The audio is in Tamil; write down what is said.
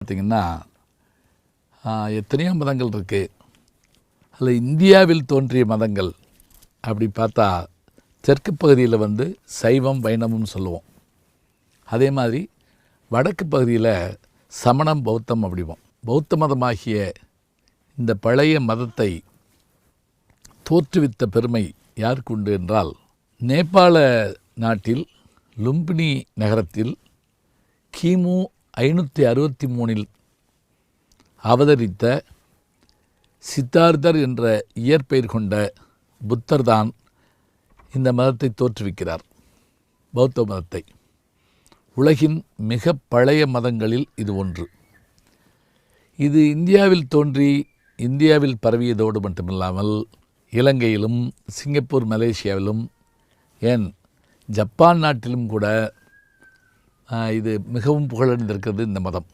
பார்த்திங்கன்னா எத்தனையோ மதங்கள் இருக்குது அதில் இந்தியாவில் தோன்றிய மதங்கள் அப்படி பார்த்தா தெற்கு பகுதியில் வந்து சைவம் வைணவம்னு சொல்லுவோம். அதே மாதிரி வடக்கு பகுதியில் சமணம் பௌத்தம் அப்படிவோம். பௌத்த மதமாகிய இந்த பழைய மதத்தை தோற்றுவித்த பெருமை யாருக்கு உண்டு என்றால் நேபாள நாட்டில் லும்பினி நகரத்தில் கிமு ஐநூற்றி அறுபத்தி மூணில் அவதரித்த சித்தார்த்தர் என்ற இயற்பெயர் கொண்ட புத்தர் தான் இந்த மதத்தை தோற்றுவிக்கிறார். பௌத்த மதத்தை. உலகின் மிக பழைய மதங்களில் இது ஒன்று. இது இந்தியாவில் தோன்றி இந்தியாவில் பரவியதோடு மட்டுமில்லாமல் இலங்கையிலும் சிங்கப்பூர் மலேசியாவிலும் ஏன் ஜப்பான் நாட்டிலும் கூட இது மிகவும் புகழடைந்திருக்கிறது இந்த மதம்.